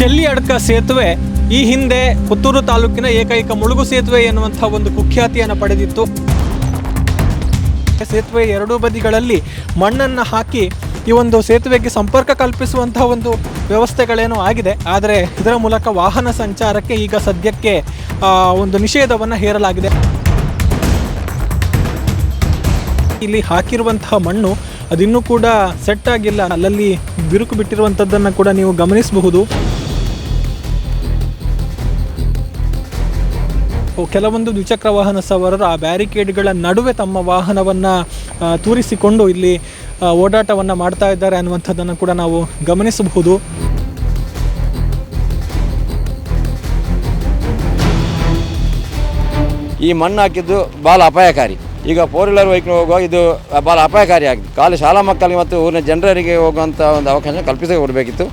ಚೆಲ್ಲಿ ಅಡ್ಕ ಸೇತುವೆ ಈ ಹಿಂದೆ ಪುತ್ತೂರು ತಾಲೂಕಿನ ಏಕೈಕ ಮುಳುಗು ಸೇತುವೆ ಎನ್ನುವಂತಹ ಒಂದು ಕುಖ್ಯಾತಿಯನ್ನು ಪಡೆದಿತ್ತು. ಸೇತುವೆ ಎರಡೂ ಬದಿಗಳಲ್ಲಿ ಮಣ್ಣನ್ನು ಹಾಕಿ ಈ ಒಂದು ಸೇತುವೆಗೆ ಸಂಪರ್ಕ ಕಲ್ಪಿಸುವಂತಹ ಒಂದು ವ್ಯವಸ್ಥೆಗಳೇನೋ ಆಗಿದೆ. ಆದರೆ ಇದರ ಮೂಲಕ ವಾಹನ ಸಂಚಾರಕ್ಕೆ ಈಗ ಸದ್ಯಕ್ಕೆ ಒಂದು ನಿಷೇಧವನ್ನು ಹೇರಲಾಗಿದೆ. ಇಲ್ಲಿ ಹಾಕಿರುವಂತಹ ಮಣ್ಣು ಅದಿನ್ನೂ ಕೂಡ ಸೆಟ್ ಆಗಿಲ್ಲ. ಅಲ್ಲಲ್ಲಿ ಬಿರುಕು ಬಿಟ್ಟಿರುವಂಥದ್ದನ್ನು ಕೂಡ ನೀವು ಗಮನಿಸಬಹುದು. ಕೆಲವೊಂದು ದ್ವಿಚಕ್ರ ವಾಹನ ಸವಾರರು ಆ ಬ್ಯಾರಿಕೇಡ್ಗಳ ನಡುವೆ ತಮ್ಮ ವಾಹನವನ್ನು ತೂರಿಸಿಕೊಂಡು ಇಲ್ಲಿ ಓಡಾಟವನ್ನು ಮಾಡ್ತಾ ಇದ್ದಾರೆ ಅನ್ನುವಂಥದ್ದನ್ನು ಕೂಡ ನಾವು ಗಮನಿಸಬಹುದು. ಈ ಮಣ್ಣು ಹಾಕಿದ್ದು ಭಾಳ ಅಪಾಯಕಾರಿ. ಈಗ ಫೋರ್ ವೀಲರ್ ವೆಹಿಕಲ್ ಹೋಗುವಾಗ ಇದು ಭಾಳ ಅಪಾಯಕಾರಿ ಆಗಿದೆ. ಖಾಲಿ ಶಾಲಾ ಮಕ್ಕಳಿಗೆ ಮತ್ತು ಊರಿನ ಜನರಿಗೆ ಹೋಗುವಂಥ ಒಂದು ಅವಕಾಶ ಕಲ್ಪಿಸಿ ಕೊಡಬೇಕಿತ್ತು.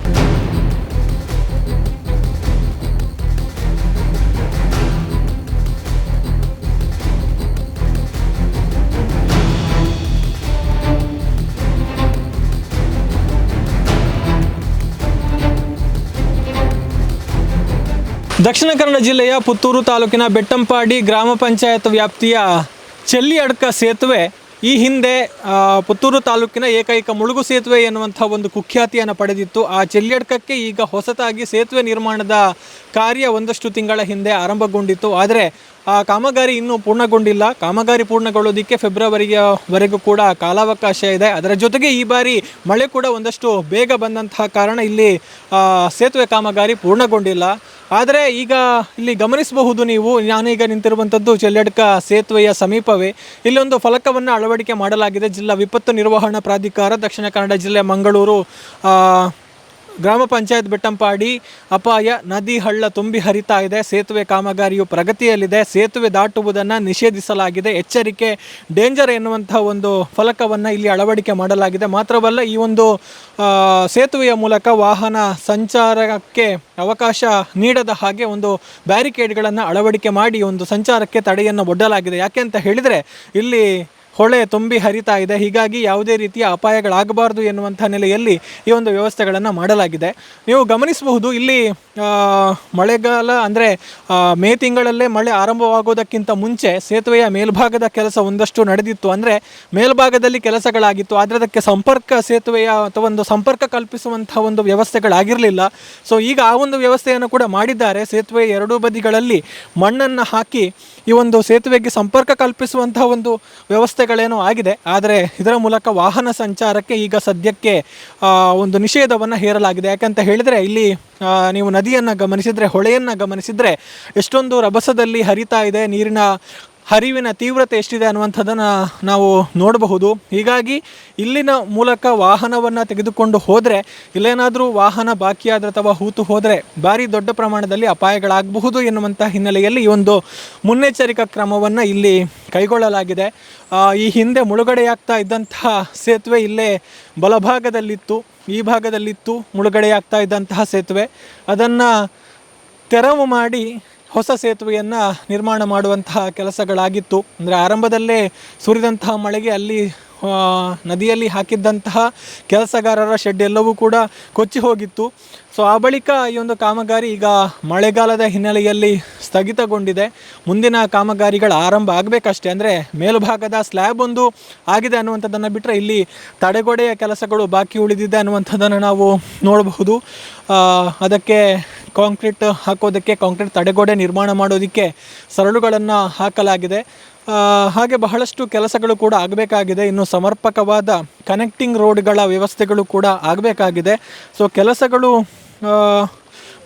ದಕ್ಷಿಣ ಕನ್ನಡ ಜಿಲ್ಲೆಯ ಪುತ್ತೂರು ತಾಲೂಕಿನ ಬೆಟ್ಟಂಪಾಡಿ ಗ್ರಾಮ ಪಂಚಾಯತ್ ವ್ಯಾಪ್ತಿಯ ಚೆಲ್ಲಿ ಅಡ್ಕ ಸೇತುವೆ, ಈ ಹಿಂದೆ ಪುತ್ತೂರು ತಾಲೂಕಿನ ಏಕೈಕ ಮುಳುಗು ಸೇತುವೆ ಎನ್ನುವಂಥ ಒಂದು ಕುಖ್ಯಾತಿಯನ್ನು ಪಡೆದಿತ್ತು. ಆ ಚೆಲ್ಲಿಯಡ್ಕಕ್ಕೆ ಈಗ ಹೊಸತಾಗಿ ಸೇತುವೆ ನಿರ್ಮಾಣದ ಕಾರ್ಯ ಒಂದಷ್ಟು ತಿಂಗಳ ಹಿಂದೆ ಆರಂಭಗೊಂಡಿತ್ತು. ಆದರೆ ಕಾಮಗಾರಿ ಇನ್ನೂ ಪೂರ್ಣಗೊಂಡಿಲ್ಲ. ಕಾಮಗಾರಿ ಪೂರ್ಣಗೊಳ್ಳೋದಿಕ್ಕೆ ಫೆಬ್ರವರಿಯವರೆಗೂ ಕೂಡ ಕಾಲಾವಕಾಶ ಇದೆ. ಅದರ ಜೊತೆಗೆ ಈ ಬಾರಿ ಮಳೆ ಕೂಡ ಒಂದಷ್ಟು ಬೇಗ ಬಂದಂತಹ ಕಾರಣ ಇಲ್ಲಿ ಸೇತುವೆ ಕಾಮಗಾರಿ ಪೂರ್ಣಗೊಂಡಿಲ್ಲ. ಆದರೆ ಈಗ ಇಲ್ಲಿ ಗಮನಿಸಬಹುದು ನೀವು ನಾನೀಗ ನಿಂತಿರುವಂಥದ್ದು ಚೆಲ್ಲಡ್ಕ ಸೇತುವೆಯ ಸಮೀಪವೇ. ಇಲ್ಲೊಂದು ಫಲಕವನ್ನು ಅಳವಡಿಕೆ ಮಾಡಲಾಗಿದೆ. ಜಿಲ್ಲಾ ವಿಪತ್ತು ನಿರ್ವಹಣಾ ಪ್ರಾಧಿಕಾರ ದಕ್ಷಿಣ ಕನ್ನಡ ಜಿಲ್ಲೆ ಮಂಗಳೂರು ಆ, ಗ್ರಾಮ ಪಂಚಾಯತ್ ಬೆಟ್ಟಂಪಾಡಿ, ಅಪಾಯ, ನದಿ, ಹಳ್ಳ ತುಂಬಿ ಹರಿತಾ ಇದೆ. ಸೇತುವೆ ಕಾಮಗಾರಿಯು ಪ್ರಗತಿಯಲ್ಲಿದೆ. ಸೇತುವೆ ದಾಟುವುದನ್ನು ನಿಷೇಧಿಸಲಾಗಿದೆ. ಎಚ್ಚರಿಕೆ, ಡೇಂಜರ್ ಎನ್ನುವಂತಹ ಒಂದು ಫಲಕವನ್ನು ಇಲ್ಲಿ ಅಳವಡಿಕೆ ಮಾಡಲಾಗಿದೆ. ಮಾತ್ರವಲ್ಲ, ಈ ಒಂದು ಸೇತುವೆಯ ಮೂಲಕ ವಾಹನ ಸಂಚಾರಕ್ಕೆ ಅವಕಾಶ ನೀಡದ ಹಾಗೆ ಒಂದು ಬ್ಯಾರಿಕೇಡ್ಗಳನ್ನು ಅಳವಡಿಕೆ ಮಾಡಿ ಒಂದು ಸಂಚಾರಕ್ಕೆ ತಡೆಯನ್ನು ಒಡ್ಡಲಾಗಿದೆ. ಯಾಕೆ ಅಂತ ಹೇಳಿದರೆ, ಇಲ್ಲಿ ಹೊಳೆ ತುಂಬಿ ಹರಿತಾ ಇದೆ. ಹೀಗಾಗಿ ಯಾವುದೇ ರೀತಿಯ ಅಪಾಯಗಳಾಗಬಾರ್ದು ಎನ್ನುವಂಥ ನೆಲೆಯಲ್ಲಿ ಈ ಒಂದು ವ್ಯವಸ್ಥೆಗಳನ್ನು ಮಾಡಲಾಗಿದೆ. ನೀವು ಗಮನಿಸಬಹುದು, ಇಲ್ಲಿ ಮಳೆಗಾಲ ಅಂದರೆ ಮೇ ತಿಂಗಳಲ್ಲೇ ಮಳೆ ಆರಂಭವಾಗೋದಕ್ಕಿಂತ ಮುಂಚೆ ಸೇತುವೆಯ ಮೇಲ್ಭಾಗದ ಕೆಲಸ ಒಂದಷ್ಟು ನಡೆದಿತ್ತು. ಅಂದರೆ, ಮೇಲ್ಭಾಗದಲ್ಲಿ ಕೆಲಸಗಳಾಗಿತ್ತು. ಆದರೆ ಅದಕ್ಕೆ ಸಂಪರ್ಕ ಸೇತುವೆಯ ಅಥವಾ ಒಂದು ಸಂಪರ್ಕ ಕಲ್ಪಿಸುವಂಥ ಒಂದು ವ್ಯವಸ್ಥೆಗಳಾಗಿರಲಿಲ್ಲ. ಸೊ ಈಗ ಆ ಒಂದು ವ್ಯವಸ್ಥೆಯನ್ನು ಕೂಡ ಮಾಡಿದ್ದಾರೆ. ಸೇತುವೆ ಎರಡೂ ಬದಿಗಳಲ್ಲಿ ಮಣ್ಣನ್ನು ಹಾಕಿ ಈ ಒಂದು ಸೇತುವೆಗೆ ಸಂಪರ್ಕ ಕಲ್ಪಿಸುವಂತಹ ಒಂದು ವ್ಯವಸ್ಥೆಗಳೇನೋ ಆಗಿದೆ, ಆದರೆ ಇದರ ಮೂಲಕ ವಾಹನ ಸಂಚಾರಕ್ಕೆ ಈಗ ಸದ್ಯಕ್ಕೆ ಒಂದು ನಿಷೇಧವನ್ನು ಹೇರಲಾಗಿದೆ. ಯಾಕಂತ ಹೇಳಿದರೆ ಇಲ್ಲಿ ನೀವು ನದಿಯನ್ನು ಗಮನಿಸಿದರೆ, ಹೊಳೆಯನ್ನು ಗಮನಿಸಿದರೆ ಎಷ್ಟೊಂದು ರಭಸದಲ್ಲಿ ಹರಿತಾ ಇದೆ, ನೀರಿನ ಹರಿವಿನ ತೀವ್ರತೆ ಎಷ್ಟಿದೆ ಅನ್ನುವಂಥದ್ದನ್ನು ನಾವು ನೋಡಬಹುದು. ಹೀಗಾಗಿ ಇಲ್ಲಿನ ಮೂಲಕ ವಾಹನವನ್ನು ತೆಗೆದುಕೊಂಡು ಹೋದರೆ, ಇಲ್ಲೇನಾದರೂ ವಾಹನ ಬಾಕಿಯಾದರೆ ಅಥವಾ ಹೂತು ಹೋದರೆ ಭಾರಿ ದೊಡ್ಡ ಪ್ರಮಾಣದಲ್ಲಿ ಅಪಾಯಗಳಾಗಬಹುದು ಎನ್ನುವಂಥ ಹಿನ್ನೆಲೆಯಲ್ಲಿ ಈ ಒಂದು ಮುನ್ನೆಚ್ಚರಿಕಾ ಕ್ರಮವನ್ನು ಇಲ್ಲಿ ಕೈಗೊಳ್ಳಲಾಗಿದೆ. ಈ ಹಿಂದೆ ಮುಳುಗಡೆಯಾಗ್ತಾ ಇದ್ದಂತಹ ಸೇತುವೆ ಇಲ್ಲೇ ಬಲಭಾಗದಲ್ಲಿತ್ತು. ಈ ಭಾಗದಲ್ಲಿತ್ತು, ಮುಳುಗಡೆಯಾಗ್ತಾ ಇದ್ದಂತಹ ಸೇತುವೆ. ಅದನ್ನು ತೆರವು ಮಾಡಿ ಹೊಸ ಸೇತುವೆಯನ್ನು ನಿರ್ಮಾಣ ಮಾಡುವಂತಹ ಕೆಲಸಗಳಾಗಿತ್ತು. ಅಂದರೆ ಆರಂಭದಲ್ಲೇ ಸುರಿದಂತಹ ಮಳೆಗೆ ಅಲ್ಲಿ ನದಿಯಲ್ಲಿ ಹಾಕಿದ್ದಂತಹ ಕೆಲಸಗಾರರ ಶೆಡ್ ಎಲ್ಲವೂ ಕೂಡ ಕೊಚ್ಚಿ ಹೋಗಿತ್ತು. ಸೊ ಆ ಬಳಿಕ ಈ ಒಂದು ಕಾಮಗಾರಿ ಈಗ ಮಳೆಗಾಲದ ಹಿನ್ನೆಲೆಯಲ್ಲಿ ಸ್ಥಗಿತಗೊಂಡಿದೆ. ಮುಂದಿನ ಕಾಮಗಾರಿಗಳ ಆರಂಭ ಆಗಬೇಕಷ್ಟೇ. ಅಂದರೆ ಮೇಲುಭಾಗದ ಸ್ಲ್ಯಾಬ್ ಒಂದು ಆಗಿದೆ ಅನ್ನುವಂಥದ್ದನ್ನು ಬಿಟ್ಟರೆ ಇಲ್ಲಿ ತಡೆಗೋಡೆಯ ಕೆಲಸಗಳು ಬಾಕಿ ಉಳಿದಿದೆ ಅನ್ನುವಂಥದ್ದನ್ನು ನಾವು ನೋಡಬಹುದು. ಅದಕ್ಕೆ ಕಾಂಕ್ರೀಟ್ ಹಾಕೋದಕ್ಕೆ ಕಾಂಕ್ರೀಟ್ ತಡೆಗೋಡೆ ನಿರ್ಮಾಣ ಮಾಡೋದಕ್ಕೆ ಸರಳುಗಳನ್ನು ಹಾಕಲಾಗಿದೆ. ಹಾಗೆ ಬಹಳಷ್ಟು ಕೆಲಸಗಳು ಕೂಡ ಆಗಬೇಕಾಗಿದೆ. ಇನ್ನು ಸಮರ್ಪಕವಾದ ಕನೆಕ್ಟಿಂಗ್ ರೋಡ್ಗಳ ವ್ಯವಸ್ಥೆಗಳು ಕೂಡ ಆಗಬೇಕಾಗಿದೆ. ಸೊ ಕೆಲಸಗಳು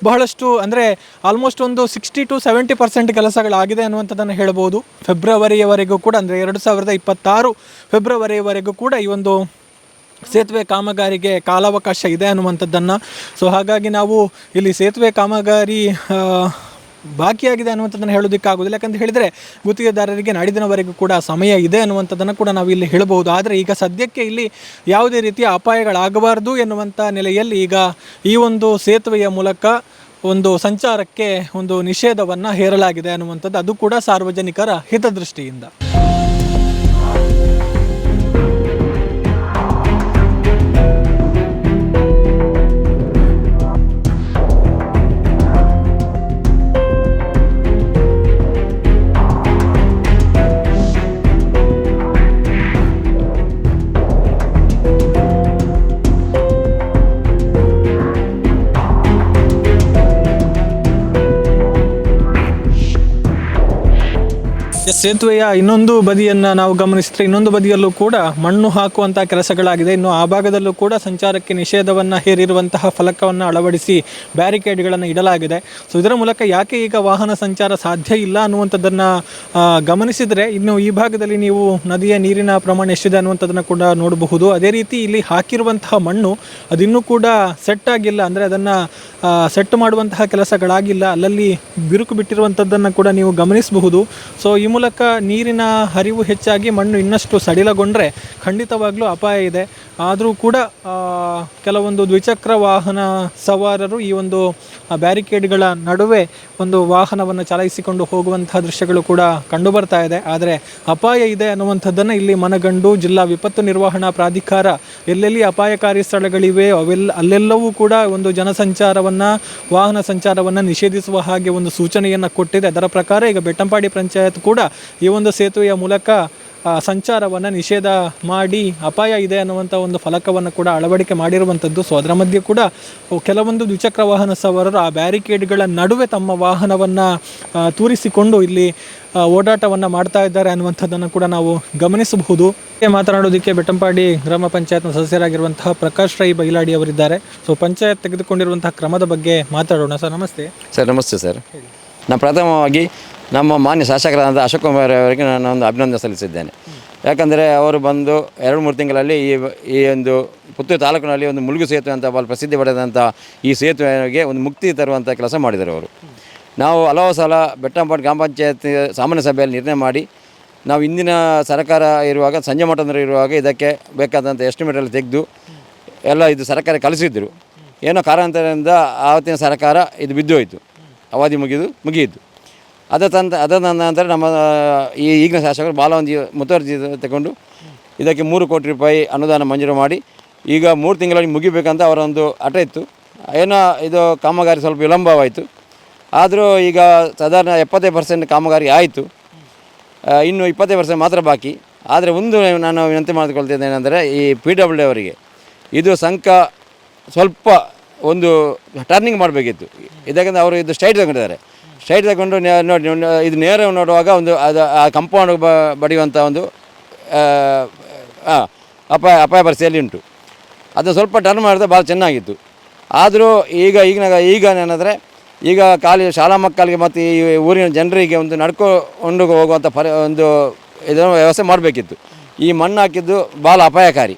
ಬಹಳಷ್ಟು ಅಂದರೆ ಆಲ್ಮೋಸ್ಟ್ ಒಂದು ಸಿಕ್ಸ್ಟಿ ಟು ಸೆವೆಂಟಿ ಪರ್ಸೆಂಟ್ ಕೆಲಸಗಳಾಗಿದೆ ಅನ್ನುವಂಥದ್ದನ್ನು ಹೇಳ್ಬೋದು. ಫೆಬ್ರವರಿಯವರೆಗೂ ಕೂಡ ಅಂದರೆ ಎರಡು ಸಾವಿರದ ಇಪ್ಪತ್ತಾರು ಫೆಬ್ರವರಿಯವರೆಗೂ ಕೂಡ ಈ ಒಂದು ಸೇತುವೆ ಕಾಮಗಾರಿಗೆ ಕಾಲಾವಕಾಶ ಇದೆ ಅನ್ನುವಂಥದ್ದನ್ನು. ಸೊ ಹಾಗಾಗಿ ನಾವು ಇಲ್ಲಿ ಸೇತುವೆ ಕಾಮಗಾರಿ ಬಾಕಿಯಾಗಿದೆ ಅನ್ನುವಂಥದ್ದನ್ನು ಹೇಳೋದಕ್ಕಾಗೋದಿಲ್ಲ ಯಾಕಂತ ಹೇಳಿದರೆ, ಗುತ್ತಿಗೆದಾರರಿಗೆ ನಾಡಿದಿನವರೆಗೂ ಕೂಡ ಸಮಯ ಇದೆ ಅನ್ನುವಂಥದ್ದನ್ನು ಕೂಡ ನಾವು ಇಲ್ಲಿ ಹೇಳಬಹುದು. ಆದರೆ ಈಗ ಸದ್ಯಕ್ಕೆ ಇಲ್ಲಿ ಯಾವುದೇ ರೀತಿಯ ಅಪಾಯಗಳಾಗಬಾರ್ದು ಎನ್ನುವಂಥ ನೆಲೆಯಲ್ಲಿ ಈಗ ಈ ಒಂದು ಸೇತುವೆಯ ಮೂಲಕ ಒಂದು ಸಂಚಾರಕ್ಕೆ ಒಂದು ನಿಷೇಧವನ್ನು ಹೇರಲಾಗಿದೆ ಅನ್ನುವಂಥದ್ದು ಅದು ಕೂಡ ಸಾರ್ವಜನಿಕರ ಹಿತದೃಷ್ಟಿಯಿಂದ. ಸೇತುವೆಯ ಇನ್ನೊಂದು ಬದಿಯನ್ನು ನಾವು ಗಮನಿಸಿದ್ರೆ ಇನ್ನೊಂದು ಬದಿಯಲ್ಲೂ ಕೂಡ ಮಣ್ಣು ಹಾಕುವಂಥ ಕೆಲಸಗಳಾಗಿದೆ. ಇನ್ನು ಆ ಭಾಗದಲ್ಲೂ ಕೂಡ ಸಂಚಾರಕ್ಕೆ ನಿಷೇಧವನ್ನು ಹೇರಿರುವಂತಹ ಫಲಕವನ್ನು ಅಳವಡಿಸಿ ಬ್ಯಾರಿಕೇಡ್ಗಳನ್ನು ಇಡಲಾಗಿದೆ. ಸೊ ಇದರ ಮೂಲಕ ಯಾಕೆ ಈಗ ವಾಹನ ಸಂಚಾರ ಸಾಧ್ಯ ಇಲ್ಲ ಅನ್ನುವಂಥದ್ದನ್ನು ಗಮನಿಸಿದರೆ ಇನ್ನು ಈ ಭಾಗದಲ್ಲಿ ನೀವು ನದಿಯ ನೀರಿನ ಪ್ರಮಾಣ ಎಷ್ಟಿದೆ ಅನ್ನುವಂಥದ್ದನ್ನು ಕೂಡ ನೋಡಬಹುದು. ಅದೇ ರೀತಿ ಇಲ್ಲಿ ಹಾಕಿರುವಂತಹ ಮಣ್ಣು ಅದಿನ್ನೂ ಕೂಡ ಸೆಟ್ ಆಗಿಲ್ಲ. ಅಂದರೆ ಅದನ್ನು ಸೆಟ್ ಮಾಡುವಂತಹ ಕೆಲಸಗಳಾಗಿಲ್ಲ. ಅಲ್ಲಲ್ಲಿ ಬಿರುಕು ಬಿಟ್ಟಿರುವಂಥದ್ದನ್ನು ಕೂಡ ನೀವು ಗಮನಿಸಬಹುದು. ಸೊ ಈ ಮೂಲಕ ನೀರಿನ ಹರಿವು ಹೆಚ್ಚಾಗಿ ಮಣ್ಣು ಇನ್ನಷ್ಟು ಸಡಿಲಗೊಂಡ್ರೆ ಖಂಡಿತವಾಗ್ಲೂ ಅಪಾಯ ಇದೆ. ಆದರೂ ಕೂಡ ಕೆಲವೊಂದು ದ್ವಿಚಕ್ರ ವಾಹನ ಸವಾರರು ಈ ಒಂದು ಬ್ಯಾರಿಕೇಡ್ಗಳ ನಡುವೆ ಒಂದು ವಾಹನವನ್ನು ಚಲಾಯಿಸಿಕೊಂಡು ಹೋಗುವಂತಹ ದೃಶ್ಯಗಳು ಕೂಡ ಕಂಡುಬರ್ತಾ ಇದೆ. ಆದರೆ ಅಪಾಯ ಇದೆ ಅನ್ನುವಂಥದ್ದನ್ನು ಇಲ್ಲಿ ಮನಗಂಡು ಜಿಲ್ಲಾ ವಿಪತ್ತು ನಿರ್ವಹಣಾ ಪ್ರಾಧಿಕಾರ ಎಲ್ಲೆಲ್ಲಿ ಅಪಾಯಕಾರಿ ಸ್ಥಳಗಳಿವೆ ಅವೆಲ್ಲ ಅಲ್ಲೆಲ್ಲವೂ ಕೂಡ ಒಂದು ಜನಸಂಚಾರವನ್ನು, ವಾಹನ ಸಂಚಾರವನ್ನು ನಿಷೇಧಿಸುವ ಹಾಗೆ ಒಂದು ಸೂಚನೆಯನ್ನು ಕೊಟ್ಟಿದೆ. ಅದರ ಪ್ರಕಾರ ಈಗ ಬೆಟ್ಟಂಪಾಡಿ ಪಂಚಾಯತ್ ಕೂಡ ಈ ಒಂದು ಸೇತುವೆಯ ಮೂಲಕ ಸಂಚಾರವನ್ನು ನಿಷೇಧ ಮಾಡಿ ಅಪಾಯ ಇದೆ ಅನ್ನುವಂಥ ಒಂದು ಫಲಕವನ್ನು ಕೂಡ ಅಳವಡಿಕೆ ಮಾಡಿರುವಂಥದ್ದು ಸೊ ಅದರ ಮಧ್ಯೆ ಕೂಡ. ಕೆಲವೊಂದು ದ್ವಿಚಕ್ರ ವಾಹನ ಸವಾರರು ಆ ಬ್ಯಾರಿಕೇಡ್ಗಳ ನಡುವೆ ತಮ್ಮ ವಾಹನವನ್ನು ತೂರಿಸಿಕೊಂಡು ಇಲ್ಲಿ ಓಡಾಟವನ್ನು ಮಾಡ್ತಾ ಇದ್ದಾರೆ ಅನ್ನುವಂಥದ್ದನ್ನು ಕೂಡ ನಾವು ಗಮನಿಸಬಹುದು. ಮಾತನಾಡೋದಕ್ಕೆ ಬೆಟ್ಟಂಪಾಡಿ ಗ್ರಾಮ ಪಂಚಾಯತ್ನ ಸದಸ್ಯರಾಗಿರುವಂತಹ ಪ್ರಕಾಶ್ ರೈ ಬೈಲಾಡಿ ಅವರಿದ್ದಾರೆ. ಸೊ ಪಂಚಾಯತ್ ತೆಗೆದುಕೊಂಡಿರುವಂತಹ ಕ್ರಮದ ಬಗ್ಗೆ ಮಾತಾಡೋಣ ಸರ್ ನಮಸ್ತೆ. ಸರ್ ನಮಸ್ತೆ ಸರ್. ನಾನು ಪ್ರಥಮವಾಗಿ ನಮ್ಮ ಮಾನ್ಯ ಶಾಸಕರಾದ ಅಶೋಕ್ ಕುಮಾರ್ ಅವರಿಗೆ ನಾನು ಒಂದು ಅಭಿನಂದನೆ ಸಲ್ಲಿಸಿದ್ದೇನೆ. ಯಾಕಂದರೆ ಅವರು ಬಂದು ಎರಡು, ಮೂರು ತಿಂಗಳಲ್ಲಿ ಈ ಈ ಒಂದು ಪುತ್ತೂರು ತಾಲೂಕಿನಲ್ಲಿ ಒಂದು ಮುಳುಗು ಸೇತುವೆ ಅಂತ ಬಹಳ ಪ್ರಸಿದ್ಧಿ ಪಡೆದಂಥ ಈ ಸೇತುವೆಗೆ ಒಂದು ಮುಕ್ತಿ ತರುವಂಥ ಕೆಲಸ ಮಾಡಿದರು ಅವರು. ನಾವು ಹಲವು ಸಲ ಬೆಟ್ಟಂಪಾಟ್ ಗ್ರಾಮ ಪಂಚಾಯತ್ ಸಾಮಾನ್ಯ ಸಭೆಯಲ್ಲಿ ನಿರ್ಣಯ ಮಾಡಿ, ನಾವು ಇಂದಿನ ಸರ್ಕಾರ ಇರುವಾಗ, ಸಂಜೆ ಮಠದಲ್ಲಿ ಇರುವಾಗ ಇದಕ್ಕೆ ಬೇಕಾದಂಥ ಎಸ್ಟಿಮೇಟಲ್ಲಿ ತೆಗೆದು ಎಲ್ಲ ಇದು ಸರ್ಕಾರ ಕಲಿಸಿದ್ದರು ಏನೋ ಕಾರಣಾಂತರದಿಂದ ಆವತ್ತಿನ ಸರ್ಕಾರ ಇದು ಬಿದ್ದು ಹೋಯಿತು. ಅವಧಿ ಮುಗಿದು, ಮುಗಿಯಿತು. ಅದ ತಂದ, ಅದ ನಂತರ ನಮ್ಮ ಈ ಈಗಿನ ಶಾಸಕರು ಒಂದು ಮುತುವರ್ಜಿ ತಗೊಂಡು ಇದಕ್ಕೆ ಮೂರು ಕೋಟಿ ರೂಪಾಯಿ ಅನುದಾನ ಮಂಜೂರು ಮಾಡಿ ಈಗ ಮೂರು ತಿಂಗಳಲ್ಲಿ ಮುಗಿಬೇಕಂತ ಅವರೊಂದು ಹಠ ಇತ್ತು. ಏನೋ ಇದು ಕಾಮಗಾರಿ ಸ್ವಲ್ಪ ವಿಳಂಬವಾಯಿತು. ಆದರೂ ಈಗ ಸಾಧಾರಣ ಎಪ್ಪತ್ತೈದು ಪರ್ಸೆಂಟ್ ಕಾಮಗಾರಿ ಆಯಿತು. ಇನ್ನು ಇಪ್ಪತ್ತೈದು ಪರ್ಸೆಂಟ್ ಮಾತ್ರ ಬಾಕಿ. ಆದರೆ ಒಂದು ನಾನು ವಿನಂತಿ ಮಾಡಿಕೊಳ್ತಿದ್ದೇನೆ ಏನಂದರೆ ಈ ಪಿ ಡಬ್ಲ್ಯೂ ಅವರಿಗೆ ಇದು ಸಂಕ ಸ್ವಲ್ಪ ಒಂದು ಟರ್ನಿಂಗ್ ಮಾಡಬೇಕಿತ್ತು. ಇದಕ್ಕಿಂತ ಅವರು ಇದು ಸ್ಟೈಟ್ ತಗೊಂಡಿದ್ದಾರೆ. ಸ್ಟ್ರೈಟ್ ತಗೊಂಡು ನೋಡಿ ಇದು ನೇರ ನೋಡುವಾಗ ಒಂದು, ಅದು, ಆ ಕಂಪೌಂಡ್ ಬಡಿಯುವಂಥ ಒಂದು ಅಪಾಯ ಅಪಾಯ ಪರಿಸ್ಥಿತಿಯಲ್ಲಿ ಉಂಟು. ಅದು ಸ್ವಲ್ಪ ಟರ್ನ್ ಮಾಡಿದ್ರೆ ಭಾಳ ಚೆನ್ನಾಗಿತ್ತು. ಆದರೂ ಈಗ ಈಗಿನ ಈಗ ಏನಂದರೆ, ಈಗ ಖಾಲಿ ಶಾಲಾ ಮಕ್ಕಳಿಗೆ ಮತ್ತು ಈ ಊರಿನ ಜನರಿಗೆ ಒಂದು ನಡ್ಕೊಂಡು ಹೋಗುವಂಥ ಪರಿ, ಒಂದು ಇದನ್ನು ವ್ಯವಸ್ಥೆ ಮಾಡಬೇಕಿತ್ತು. ಈ ಮಣ್ಣು ಹಾಕಿದ್ದು ಭಾಳ ಅಪಾಯಕಾರಿ.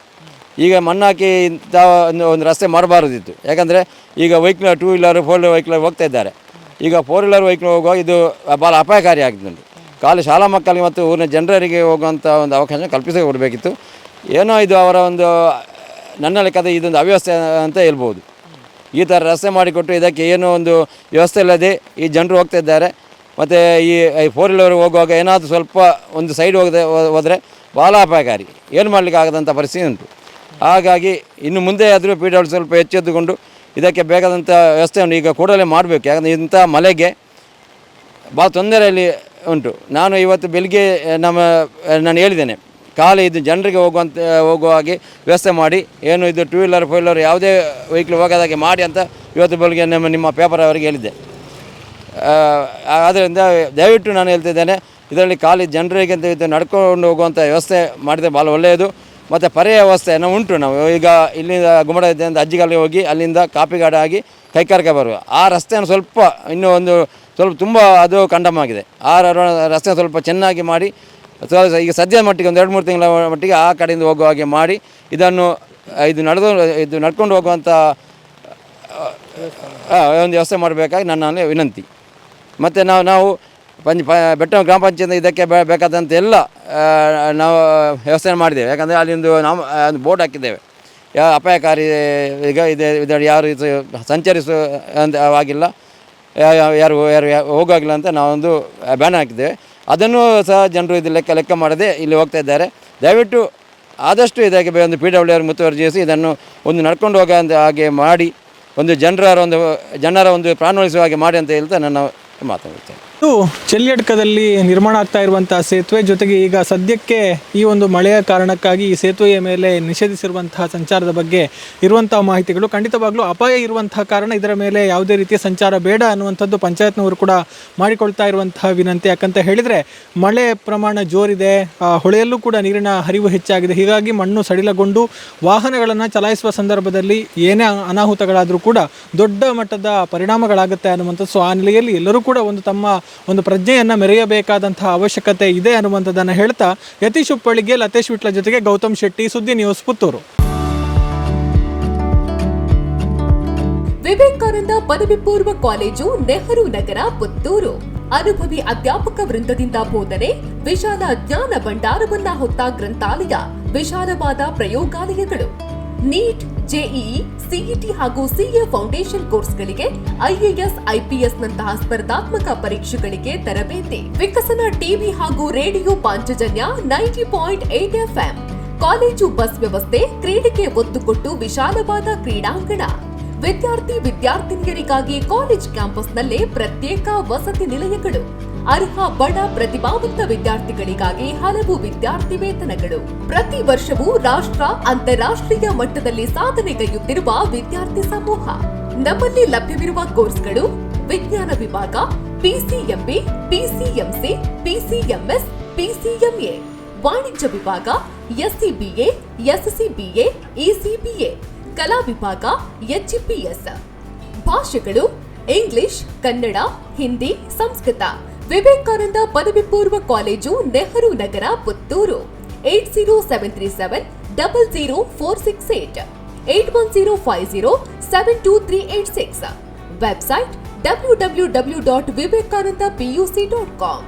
ಈಗ ಮಣ್ಣು ಹಾಕಿ ಇಂಥ ಒಂದು ಒಂದು ರಸ್ತೆ ಮಾಡಬಾರ್ದಿತ್ತು. ಯಾಕಂದರೆ ಈಗ vehicle two wheeler four wheeler vehicle ಹೋಗ್ತಾ ಇದ್ದಾರೆ. ಈಗ ಫೋರ್ ವೀಲರ್ ವೆಹಿಕಲ್ ಹೋಗುವಾಗ ಇದು ಭಾಳ ಅಪಾಯಕಾರಿ ಆಗ್ತದೆ ಖಾಲಿ ಶಾಲಾ ಮಕ್ಕಳಿಗೆ ಮತ್ತು ಊರಿನ ಜನರಿಗೆ ಹೋಗುವಂಥ ಒಂದು ಅವಕಾಶ ಕಲ್ಪಿಸಿ ಕೊಡಬೇಕಿತ್ತು. ಏನೋ ಇದು ಅವರ ಒಂದು ನನ್ನ ಲೆಕ್ಕದ ಇದೊಂದು ಅವ್ಯವಸ್ಥೆ ಅಂತ ಹೇಳ್ಬೋದು. ಈ ಥರ ರಸ್ತೆ ಮಾಡಿಕೊಟ್ಟು ಇದಕ್ಕೆ ಏನೋ ಒಂದು ವ್ಯವಸ್ಥೆ ಇಲ್ಲದೆ ಈ ಜನರು ಹೋಗ್ತಾ ಇದ್ದಾರೆ. ಮತ್ತು ಈ ಫೋರ್ ವೀಲರ್ ಹೋಗುವಾಗ ಏನಾದರೂ ಸ್ವಲ್ಪ ಒಂದು ಸೈಡ್ ಹೋಗದೆ, ಹೋದರೆ ಭಾಳ ಅಪಾಯಕಾರಿ. ಏನು ಮಾಡಲಿಕ್ಕೆ ಆಗದಂಥ ಪರಿಸ್ಥಿತಿ ಉಂಟು. ಹಾಗಾಗಿ ಇನ್ನು ಮುಂದೆ ಆದರೂ ಪಿ ಡಬ್ಲ್ಯೂ ಸ್ವಲ್ಪ ಎಚ್ಚೆತ್ತುಕೊಂಡು ಇದಕ್ಕೆ ಬೇಕಾದಂಥ ವ್ಯವಸ್ಥೆಯನ್ನು ಈಗ ಕೂಡಲೇ ಮಾಡಬೇಕು. ಯಾಕಂದರೆ ಇಂಥ ಮಳೆಗೆ ಭಾಳ ತೊಂದರೆಯಲ್ಲಿ ಉಂಟು. ನಾನು ಇವತ್ತು ಬೆಳಿಗ್ಗೆ ನಮ್ಮ ನಾನು ಹೇಳಿದ್ದೇನೆ, ಖಾಲಿ ಇದು ಜನರಿಗೆ ಹೋಗುವಂಥ ಹೋಗುವ ಹಾಗೆ ವ್ಯವಸ್ಥೆ ಮಾಡಿ, ಏನು ಇದು ಟೂ ವೀಲರ್ ಫೋರ್ ವೀಲರ್ ಯಾವುದೇ ವೆಹಿಕಲ್ ಹೋಗೋದಾಗೆ ಮಾಡಿ ಅಂತ ಇವತ್ತು ಬೆಳಿಗ್ಗೆ ನಮ್ಮ, ನಿಮ್ಮ ಪೇಪರ್ ಅವರಿಗೆ ಹೇಳಿದ್ದೆ. ಆದ್ದರಿಂದ ದಯವಿಟ್ಟು ನಾನು ಹೇಳ್ತಿದ್ದೇನೆ, ಇದರಲ್ಲಿ ಖಾಲಿ ಜನರಿಗೆ ಅಂತ ಇದು ನಡ್ಕೊಂಡು ಹೋಗುವಂಥ ವ್ಯವಸ್ಥೆ ಮಾಡಿದರೆ ಭಾಳ ಒಳ್ಳೆಯದು. ಮತ್ತು ಪರ್ಯಾಯ ವ್ಯವಸ್ಥೆಯನ್ನು ಉಂಟು ನಾವು. ಈಗ ಇಲ್ಲಿಂದ ಗುಮ್ಮಡ ಅಂತ ಅಜ್ಜಿಗಲ್ಲಿ ಹೋಗಿ ಅಲ್ಲಿಂದ ಕಾಪಿಗಾಡ ಆಗಿ ಕೈಕಾರಿಕೆ ಬರುವ. ಆ ರಸ್ತೆಯನ್ನು ಸ್ವಲ್ಪ ಇನ್ನೂ ಒಂದು ಸ್ವಲ್ಪ ತುಂಬ ಅದು ಕಂಡಮ್ ಆಗಿದೆ ಆ ರಸ್ತೆ ಸ್ವಲ್ಪ ಚೆನ್ನಾಗಿ ಮಾಡಿ ಈಗ ಸದ್ಯದ ಮಟ್ಟಿಗೆ ಒಂದು ಎರಡು ಮೂರು ತಿಂಗಳ ಮಟ್ಟಿಗೆ ಆ ಕಡೆಯಿಂದ ಹೋಗುವ ಹಾಗೆ ಮಾಡಿ, ಇದನ್ನು, ಇದು ನಡೆದು, ಇದು ನಡ್ಕೊಂಡು ಹೋಗುವಂಥ ಒಂದು ವ್ಯವಸ್ಥೆ ಮಾಡಬೇಕಾಗಿ ನನ್ನ ವಿನಂತಿ. ಮತ್ತು ನಾವು ನಾವು ಪಂಚ ಬೆಟ್ಟ ಗ್ರಾಮ ಪಂಚಾಯತ್ ಇದಕ್ಕೆ ಬೇಕಾದಂಥ ಎಲ್ಲ ನಾವು ವ್ಯವಸ್ಥೆ ಮಾಡಿದ್ದೇವೆ. ಯಾಕಂದರೆ ಅಲ್ಲಿಂದು ನಾವು ಒಂದು ಬೋಟ್ ಹಾಕಿದ್ದೇವೆ. ಯಾವ ಅಪಾಯಕಾರಿ, ಈಗ ಇದೆ, ಇದರಲ್ಲಿ ಯಾರು ಇದು ಸಂಚರಿಸು ಅಂತ ಆಗಿಲ್ಲ. ಯಾರು ಯಾರು ಹೋಗೋಗಿಲ್ಲ ಅಂತ ನಾವೊಂದು ಬ್ಯಾನ್ ಹಾಕಿದ್ದೇವೆ. ಅದನ್ನು ಸಹ ಜನರು ಇದು ಲೆಕ್ಕ ಲೆಕ್ಕ ಮಾಡದೆ ಇಲ್ಲಿ ಹೋಗ್ತಾ ಇದ್ದಾರೆ. ದಯವಿಟ್ಟು ಆದಷ್ಟು ಇದಕ್ಕೆ ಒಂದು ಪಿ ಡಬ್ಲ್ಯೂ ಆರ್ ಮುತುವರ್ಜಿಸಿ ಇದನ್ನು ಒಂದು ನಡ್ಕೊಂಡು ಹೋಗೋ ಹಾಗೆ ಮಾಡಿ, ಒಂದು ಜನರ ಒಂದು ಜನರ ಒಂದು ಪ್ರಾಣ ಉಳಿಸುವ ಹಾಗೆ ಮಾಡಿ ಅಂತ ಹೇಳ್ತಾ ನಾನು ಮಾತನಾಡ್ತೇನೆ ಇದು ಚೆಲ್ಲಿಯಡ್ಕದಲ್ಲಿ ನಿರ್ಮಾಣ ಆಗ್ತಾ ಇರುವಂತಹ ಸೇತುವೆ ಜೊತೆಗೆ ಈಗ ಸದ್ಯಕ್ಕೆ ಈ ಒಂದು ಮಳೆಯ ಕಾರಣಕ್ಕಾಗಿ ಈ ಸೇತುವೆಯ ಮೇಲೆ ನಿಷೇಧಿಸಿರುವಂತಹ ಸಂಚಾರದ ಬಗ್ಗೆ ಇರುವಂತಹ ಮಾಹಿತಿಗಳು. ಖಂಡಿತವಾಗ್ಲೂ ಅಪಾಯ ಇರುವಂತಹ ಕಾರಣ ಇದರ ಮೇಲೆ ಯಾವುದೇ ರೀತಿಯ ಸಂಚಾರ ಬೇಡ ಅನ್ನುವಂಥದ್ದು ಪಂಚಾಯತ್ನವರು ಕೂಡ ಮಾಡಿಕೊಳ್ತಾ ಇರುವಂತಹ ವಿನಂತಿ. ಯಾಕಂತ ಹೇಳಿದರೆ ಮಳೆ ಪ್ರಮಾಣ ಜೋರಿದೆ ಹೊಳೆಯಲ್ಲೂ ಕೂಡ ನೀರಿನ ಹರಿವು ಹೆಚ್ಚಾಗಿದೆ. ಹೀಗಾಗಿ ಮಣ್ಣು ಸಡಿಲಗೊಂಡು ವಾಹನಗಳನ್ನು ಚಲಾಯಿಸುವ ಸಂದರ್ಭದಲ್ಲಿ ಏನೇ ಅನಾಹುತಗಳಾದರೂ ಕೂಡ ದೊಡ್ಡ ಮಟ್ಟದ ಪರಿಣಾಮಗಳಾಗುತ್ತೆ ಅನ್ನುವಂಥದ್ದು. ಸೊ, ಆ ನೆಲೆಯಲ್ಲಿ ಎಲ್ಲರೂ ಕೂಡ ಒಂದು ತಮ್ಮ ಒಂದು ಪ್ರಜ್ಞೆಯನ್ನು ಮೆರೆಯಬೇಕಾದಂತಹ ಅವಶ್ಯಕತೆ ಇದೆ ಅನ್ನುವಂಥದ್ದನ್ನು ಹೇಳ್ತಾ ಯತೀಶ್ ಉಪ್ಪಳಿಗೆ ಲತೇಶ್ ವಿಟ್ಲ ಜೊತೆಗೆ ಗೌತಮ್ ಶೆಟ್ಟಿ ಸುದ್ದಿ ನ್ಯೂಸ್ ಪುತ್ತೂರು. ವಿವೇಕಾನಂದ ಪದವಿ ಪೂರ್ವ ಕಾಲೇಜು ನೆಹರು ನಗರ, ಪುತ್ತೂರು. ಅನುಭವಿ ಅಧ್ಯಾಪಕ ವೃಂದದಿಂದ ಬೋಧನೆ, ವಿಶಾಲ ಜ್ಞಾನ ಭಂಡಾರವನ್ನ ಹೊತ್ತ ಗ್ರಂಥಾಲಯ, ವಿಶಾಲವಾದ ಪ್ರಯೋಗಾಲಯಗಳು. ನೀಟ್ ಜೆಇಇ, ಸಿಇಟಿ ಹಾಗೂ ಸಿಎ ಫೌಂಡೇಶನ್ ಕೋರ್ಸ್ಗಳಿಗೆ ಐಎಎಸ್ ಐಪಿಎಸ್ ನಂತಹ ಸ್ಪರ್ಧಾತ್ಮಕ ಪರೀಕ್ಷೆಗಳಿಗೆ ತರಬೇತಿ. ವಿಕಸನ ಟಿವಿ ಹಾಗೂ radio Panchajanya ninety point eight FM. College bus ವ್ಯವಸ್ಥೆ, ಕ್ರೀಡೆಗೆ ಒತ್ತು ಕೊಟ್ಟು ವಿಶಾಲವಾದ ಕ್ರೀಡಾಂಗಣ. ವಿದ್ಯಾರ್ಥಿ ವಿದ್ಯಾರ್ಥಿನಿಯರಿಗಾಗಿ ಕಾಲೇಜ್ ಕ್ಯಾಂಪಸ್ನಲ್ಲೇ ಪ್ರತ್ಯೇಕ ವಸತಿ ನಿಲಯಗಳು. ಅರ್ಹ ಬಡ ಪ್ರತಿಭಾವಂತ ವಿದ್ಯಾರ್ಥಿಗಳಿಗಾಗಿ ಹಲವು ವಿದ್ಯಾರ್ಥಿ ವೇತನಗಳು. ಪ್ರತಿ ವರ್ಷವೂ ರಾಷ್ಟ್ರ, ಅಂತಾರಾಷ್ಟ್ರೀಯ ಮಟ್ಟದಲ್ಲಿ ಸಾಧನೆಗೈಯುತ್ತಿರುವ ವಿದ್ಯಾರ್ಥಿ ಸಮೂಹ. ನಮ್ಮಲ್ಲಿ ಲಭ್ಯವಿರುವ ಕೋರ್ಸ್ಗಳು ವಿಜ್ಞಾನ ವಿಭಾಗ ಪಿಸಿಎಂಬಿ ಪಿಸಿಎಂಸಿ ಪಿಸಿಎಂಎಸ್ ಪಿಸಿಎಂಎ ವಾಣಿಜ್ಯ ವಿಭಾಗ ಎಸ್ಸಿಬಿಎ ಎಸ್ಸಿಬಿಎ ಇಸಿಬಿಎ ಕಲಾ ವಿಭಾಗ ಎಚ್ಪಿಎಸ್ ಭಾಷೆಗಳು ಇಂಗ್ಲಿಷ್, ಕನ್ನಡ, ಹಿಂದಿ, ಸಂಸ್ಕೃತ. ವಿವೇಕಾನಂದ ಪದವಿ ಪೂರ್ವ college Nehru Nagar, Puttur. Eight zero seven three seven double zero four six eight. Eight one zero five zero seven two three eight six. Website W W W dot Vivekananda PUC dot com.